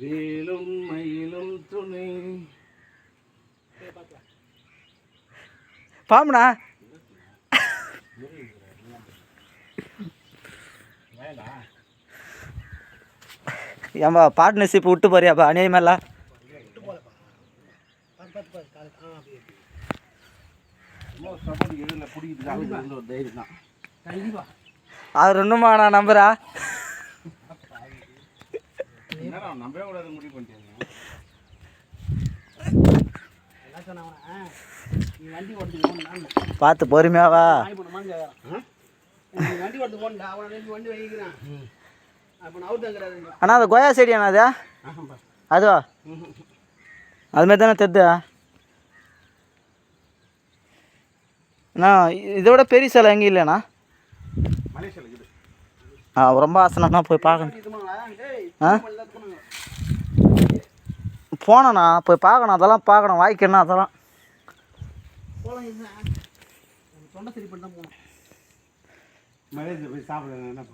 வேலும் மயிலும் துணை. பாம்புண்ணா? வேலா ஏன்பா பார்ட்னர்ஷிப் விட்டு போறியாப்பா? அநியாயமெல்லாம் அவர் இன்னுமா நான் நம்புறா? என்னடா நம்பவே கூடாது முடிவு பண்ணிட்டேன் பார்த்து பொறுமையாவா? நான் அண்ணா அது கொய்யா செடியாண்ணா அது? அதுவா? அதுமாரி தானே தெரிது அண்ணா இதை விட பெரிய சிலை எங்கேயும் இல்லைண்ணா ரொம்ப ஆசைண்ணா போய் பார்க்கணும். ஆ? போனண்ணா போய் பார்க்கணும். அதெல்லாம் பார்க்கணும். வாய்க்கணும் அதெல்லாம்? தொண்டை சரி பண்ணி தான் போகணும். மலேசியா போய் சாப்பிடுங்க என்ன